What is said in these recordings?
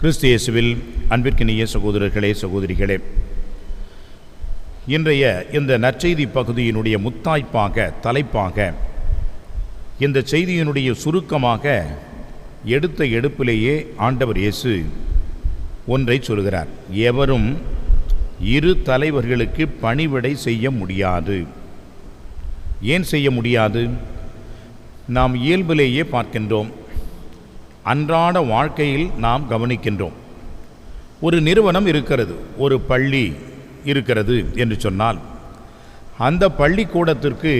கிறிஸ்து இயேசுவில் அன்பிற்கினிய சகோதரர்களே சகோதரிகளே இன்றைய இந்த நற்செய்தி பகுதியினுடைய முத்தாய்ப்பாக தலைப்பாக இந்த செய்தியினுடைய சுருக்கமாக எடுத்த எடுப்பிலேயே ஆண்டவர் இயேசு ஒன்றை சொல்கிறார். எவரும் இரு தலைவர்களுக்கு பணிவிடை செய்ய முடியாது. ஏன் செய்ய முடியாது? நாம் இயல்பிலேயே பார்க்கின்றோம். அன்றாட வாழ்க்கையில் நாம் கவனிக்கின்றோம். ஒரு நிறுவனம் இருக்கிறது ஒரு பள்ளி இருக்கிறது என்று சொன்னால் அந்த பள்ளிக்கூடத்திற்கு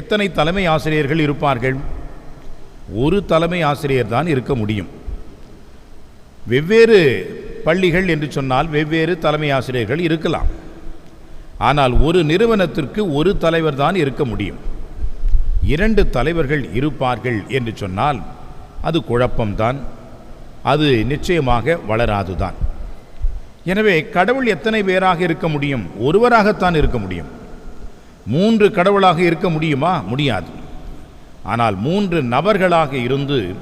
எத்தனை தலைமை ஆசிரியர்கள் இருப்பார்கள்? ஒரு தலைமை ஆசிரியர் தான் இருக்க முடியும். வெவ்வேறு பள்ளிகள் என்று சொன்னால் வெவ்வேறு தலைமை ஆசிரியர்கள் இருக்கலாம். ஆனால் ஒரு நிறுவனத்திற்கு ஒரு தலைவர் தான் இருக்க முடியும். இரண்டு தலைவர்கள் இருப்பார்கள் என்று சொன்னால் அது குழப்பம்தான். அது நிச்சயமாக வளராதுதான். எனவே கடவுள் எத்தனை பேராக இருக்க முடியும்? ஒருவராகத்தான் இருக்க முடியும். மூன்று கடவுளாக இருக்க முடியுமா? முடியாது. ஆனால் மூன்று நபர்களாக இருந்து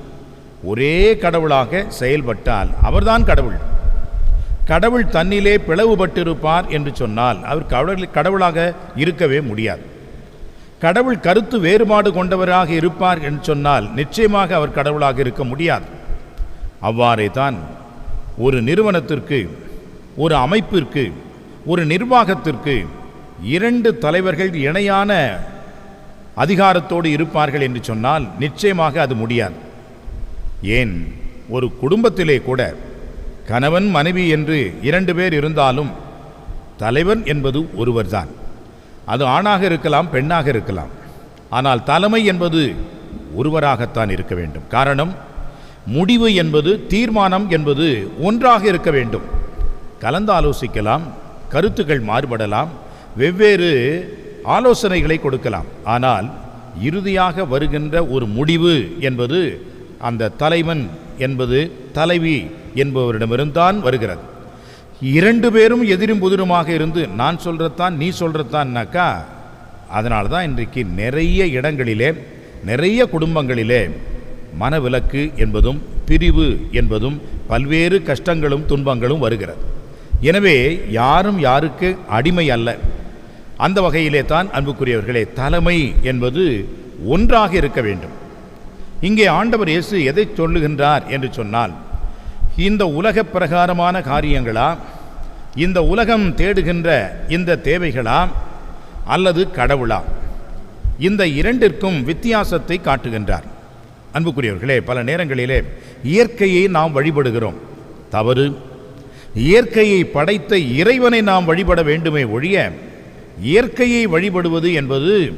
ஒரே கடவுளாக செயல்பட்டால் அவர்தான் கடவுள். கடவுள் தன்னிலே பிளவுபட்டிருப்பார் என்று சொன்னால் அவர் கடவுள் கடவுளாக இருக்கவே முடியாது. கடவுள் கருத்து வேறுபாடு கொண்டவராக இருப்பார் என்று சொன்னால் நிச்சயமாக அவர் கடவுளாக இருக்க முடியாது. அவ்வாறே தான் ஒரு நிறுவனத்திற்கு ஒரு அமைப்பிற்கு ஒரு நிர்வாகத்திற்கு இரண்டு தலைவர்கள் இணையான அதிகாரத்தோடு இருப்பார்கள் என்று சொன்னால் நிச்சயமாக அது முடியாது. ஏன்? ஒரு குடும்பத்திலே கூட கணவன் மனைவி என்று இரண்டு பேர் இருந்தாலும் தலைவன் என்பது ஒருவர்தான். அது ஆணாக இருக்கலாம் பெண்ணாக இருக்கலாம். ஆனால் தலைமை என்பது ஒருவராகத்தான் இருக்க வேண்டும். காரணம் முடிவு என்பது தீர்மானம் என்பது ஒன்றாக இருக்க வேண்டும். கலந்து ஆலோசிக்கலாம் கருத்துக்கள் மாறுபடலாம் வெவ்வேறு ஆலோசனைகளை கொடுக்கலாம். ஆனால் இறுதியாக வருகின்ற ஒரு முடிவு என்பது அந்த தலைவன் என்பது தலைவி என்பவரிடமிருந்தான் வருகிறது. இரண்டு பேரும் எதிரும் புதிருமாக இருந்து நான் சொல்கிறதான் நீ சொல்கிறதான்னாக்கா அதனால தான் இன்றைக்கு நிறைய இடங்களிலே நிறைய குடும்பங்களிலே மனவிலக்கு என்பதும் பிரிவு என்பதும் பல்வேறு கஷ்டங்களும் துன்பங்களும் வருகிறது. எனவே யாரும் யாருக்கு அடிமை அல்ல. அந்த வகையிலே தான் அன்புக்குரியவர்களே தலைமை என்பது ஒன்றாக இருக்க வேண்டும். இங்கே ஆண்டவர் இயேசு எதை சொல்லுகின்றார் என்று சொன்னால் இந்த உலக பிரகாரமான காரியங்களா? இந்த உலகம் தேடுகின்ற இந்த தேவைகளா? அல்லது கடவுளா? இந்த இரண்டிற்கும் வித்தியாசத்தை காட்டுகின்றார். அன்புக்குரியவர்களே பல நேரங்களிலே இயற்கையை நாம் வழிபடுகிறோம். தவறு. இயற்கையை படைத்த இறைவனை நாம் வழிபட வேண்டுமே ஒழிய இயற்கையை வழிபடுவது என்பது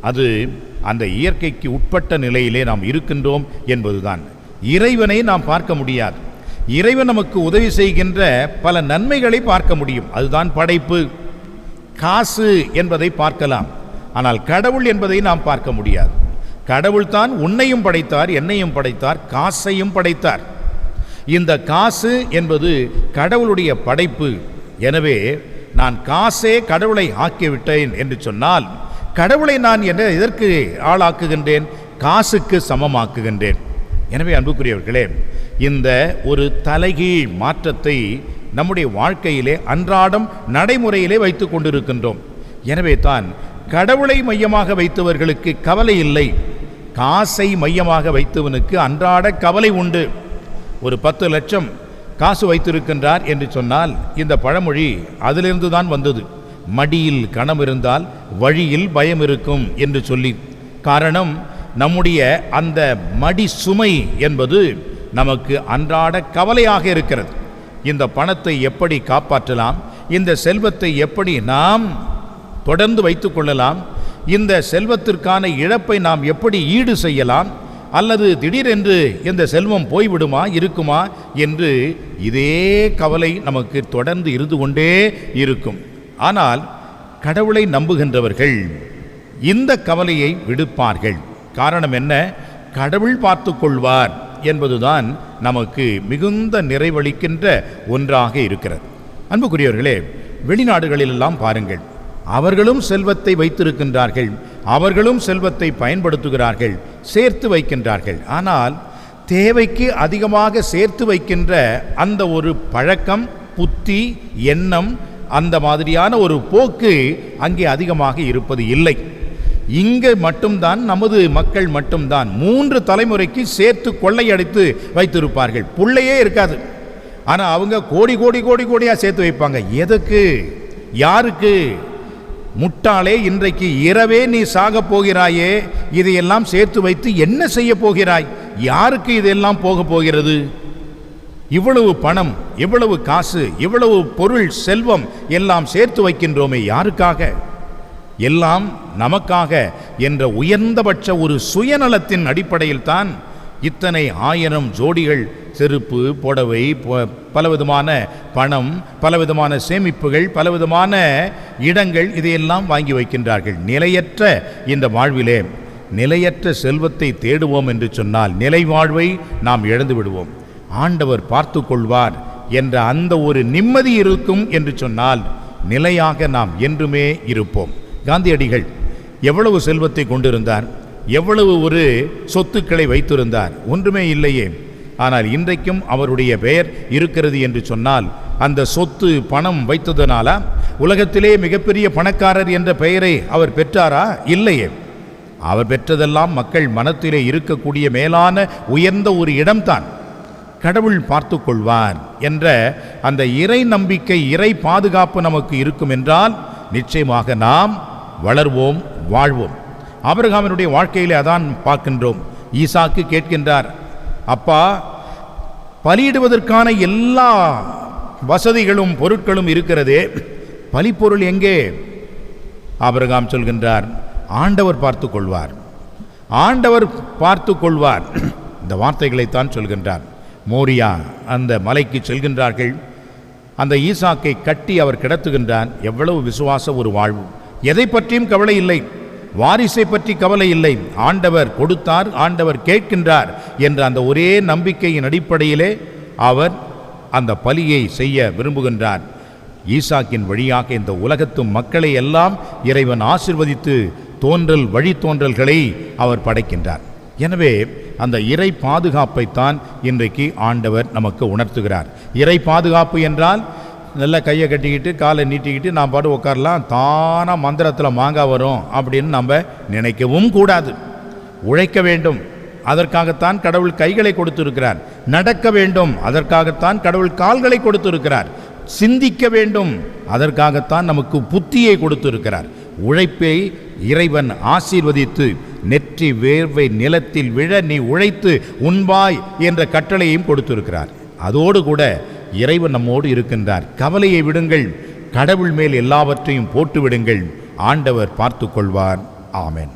அது அந்த இயற்கைக்கு உட்பட்ட நிலையிலே நாம் இருக்கின்றோம் என்பதுதான். இறைவனை நாம் பார்க்க முடியாது. இறைவன் நமக்கு உதவி செய்கின்ற பல நன்மைகளை பார்க்க முடியும். அதுதான் படைப்பு. காசு என்பதை பார்க்கலாம். ஆனால் கடவுள் என்பதை நாம் பார்க்க முடியாது. கடவுள் தான் உன்னையும் படைத்தார் என்னையும் படைத்தார் காசையும் படைத்தார். இந்த காசு என்பது கடவுளுடைய படைப்பு. எனவே நான் காசே கடவுளை ஆக்கிவிட்டேன் என்று சொன்னால் கடவுளை நான் என்ன எதற்கு ஆளாக்குகின்றேன்? காசுக்கு சமமாக்குகின்றேன். எனவே அன்புக்குரியவர்களே இந்த ஒரு தலைகீழ் மாற்றத்தை நம்முடைய வாழ்க்கையிலே அன்றாடம் நடைமுறையிலே வைத்து கொண்டிருக்கின்றோம். எனவே தான் கடவுளை மையமாக வைத்தவர்களுக்கு கவலை இல்லை. காசை மையமாக வைத்தவனுக்கு அன்றாட கவலை உண்டு. ஒரு பத்து லட்சம் காசு வைத்திருக்கின்றார் என்று சொன்னால் இந்த பழமொழி அதிலிருந்து தான் வந்தது. மடியில் கணம் இருந்தால் வழியில் பயம் இருக்கும் என்று சொல்லி காரணம் நம்முடைய அந்த மடி சுமை என்பது நமக்கு அன்றாட கவலையாக இருக்கிறது. இந்த பணத்தை எப்படி காப்பாற்றலாம்? இந்த செல்வத்தை எப்படி நாம் தொடர்ந்து வைத்து கொள்ளலாம்? இந்த செல்வத்திற்கான இழப்பை நாம் எப்படி ஈடு செய்யலாம்? அல்லது திடீரென்று இந்த செல்வம் போய்விடுமா இருக்குமா என்று இதே கவலை நமக்கு தொடர்ந்து இருந்து கொண்டே இருக்கும். ஆனால் கடவுளை நம்புகின்றவர்கள் இந்த கவலையை விடுப்பார்கள். காரணம் என்ன? கடவுள் பார்த்து கொள்வார் என்பதுதான் நமக்கு மிகுந்த நிறைவளிக்கின்ற ஒன்றாக இருக்கிறது. அன்புக்குரியவர்களே வெளிநாடுகளிலெல்லாம் பாருங்கள். அவர்களும் செல்வத்தை வைத்திருக்கின்றார்கள். அவர்களும் செல்வத்தை பயன்படுத்துகிறார்கள். சேர்த்து வைக்கின்றார்கள். ஆனால் தேவைக்கு அதிகமாக சேர்த்து வைக்கின்ற அந்த ஒரு பழக்கம் புத்தி எண்ணம் அந்த மாதிரியான ஒரு போக்கு அங்கே அதிகமாக இருப்பது இல்லை. இங்கே மட்டும்தான் நமது மக்கள் மட்டும்தான் மூன்று தலைமுறைக்கு சேர்த்து கொள்ளையடித்து வைத்திருப்பார்கள். புள்ளையே இருக்காது. ஆனால் அவங்க கோடி கோடி கோடி கோடியாக சேர்த்து வைப்பாங்க. எதுக்கு? யாருக்கு? முட்டாளே இன்றைக்கு இரவே நீ சாகப் போகிறாயே இதையெல்லாம் சேர்த்து வைத்து என்ன செய்ய போகிறாய்? யாருக்கு இதெல்லாம் போக போகிறது? இவ்வளவு பணம் இவ்வளவு காசு இவ்வளவு பொருள் செல்வம் எல்லாம் சேர்த்து வைக்கின்றோமே யாருக்காக? எல்லாம் நமக்காக என்ற உயர்ந்தபட்ச ஒரு சுயநலத்தின் அடிப்படையில் தான் இத்தனை ஆயிரம் ஜோடிகள் செருப்பு புடவை ப- பலவிதமான பணம் பலவிதமான சேமிப்புகள் பலவிதமான இடங்கள் இதையெல்லாம் வாங்கி வைக்கின்றார்கள். நிலையற்ற இந்த வாழ்விலே நிலையற்ற செல்வத்தை தேடுவோம் என்று சொன்னால் நிலை வாழ்வை நாம் இழந்து விடுவோம். ஆண்டவர் பார்த்து கொள்வார் என்ற அந்த ஒரு நிம்மதி இருக்கும் என்று சொன்னால் நிலையாக நாம் என்றுமே இருப்போம். காந்தியடிகள் எவ்வளவு செல்வத்தை கொண்டிருந்தார் எவ்வளவு ஒரு சொத்துக்களை வைத்திருந்தார் ஒன்றுமே இல்லையே. ஆனால் இன்றைக்கும் அவருடைய பெயர் இருக்கிறது என்று சொன்னால் அந்த சொத்து பணம் வைத்ததனாலா? உலகத்திலே மிகப்பெரிய பணக்காரர் என்ற பெயரை அவர் பெற்றாரா? இல்லையே. அவர் பெற்றதெல்லாம் மக்கள் மனத்திலே இருக்கக்கூடிய மேலான உயர்ந்த ஒரு இடம்தான். கடவுள் பார்த்து கொள்வார் என்ற அந்த இறை நம்பிக்கை இறை பாதுகாப்பு நமக்கு இருக்கும் என்றால் நிச்சயமாக நாம் வளர்வோம் வாழ்வோம். ஆபிரகாமினுடைய வாழ்க்கையிலே அதான் பார்க்கின்றோம். ஈசாக்கு கேட்கின்றார் அப்பா பலியிடுவதற்கான எல்லா வசதிகளும் பொருட்களும் இருக்கிறதே. பலிப்பொருள் எங்கே? ஆபிரகாம் சொல்கின்றார் ஆண்டவர் பார்த்து கொள்வார். ஆண்டவர் பார்த்து கொள்வார். இந்த வார்த்தைகளைத்தான் சொல்கின்றார். மோரியா அந்த மலைக்கு செல்கின்றார்கள். அந்த ஈசாக்கை கட்டி அவர் கிடத்துகின்றார். எவ்வளவு விசுவாச ஒரு வாழ்வு. எதை பற்றியும் கவலை இல்லை. வாரிசை பற்றி கவலை இல்லை. ஆண்டவர் கொடுத்தார் ஆண்டவர் கேட்கின்றார் என்ற அந்த ஒரே நம்பிக்கையின் அடிப்படையிலே அவர் அந்த பலியை செய்ய விரும்புகின்றார். ஈசாக்கின் வழியாக இந்த உலகத்து மக்களை எல்லாம் இறைவன் ஆசிர்வதித்து தோன்றல் வழித்தோன்றல்களை அவர் படைக்கின்றார். எனவே அந்த இறை பாதுகாப்பைத்தான் இன்றைக்கு ஆண்டவர் நமக்கு உணர்த்துகிறார். இறை பாதுகாப்பு என்றால் நல்லா கையை கட்டிக்கிட்டு காலை நீட்டிக்கிட்டு நான் பாட்டு உட்காரலாம் தானாக மந்திரத்தில் மாங்காய் வரும் அப்படின்னு நம்ம நினைக்கவும் கூடாது. உழைக்க வேண்டும். அதற்காகத்தான் கடவுள் கைகளை கொடுத்திருக்கிறார். நடக்க வேண்டும். அதற்காகத்தான் கடவுள் கால்களை கொடுத்திருக்கிறார். சிந்திக்க வேண்டும். அதற்காகத்தான் நமக்கு புத்தியை கொடுத்திருக்கிறார். உழைப்பை இறைவன் ஆசீர்வதித்து நெற்றி வேர்வை நிலத்தில் விழ நீ உழைத்து உண்பாய் என்ற கட்டளையும் கொடுத்திருக்கிறார். அதோடு கூட இறைவன் நம்மோடு இருக்கின்றார். கவலையை விடுங்கள். கடவுள் மேல் எல்லாவற்றையும் போட்டு விடுங்கள் ஆண்டவர் பார்த்து கொள்வார் ஆமேன்.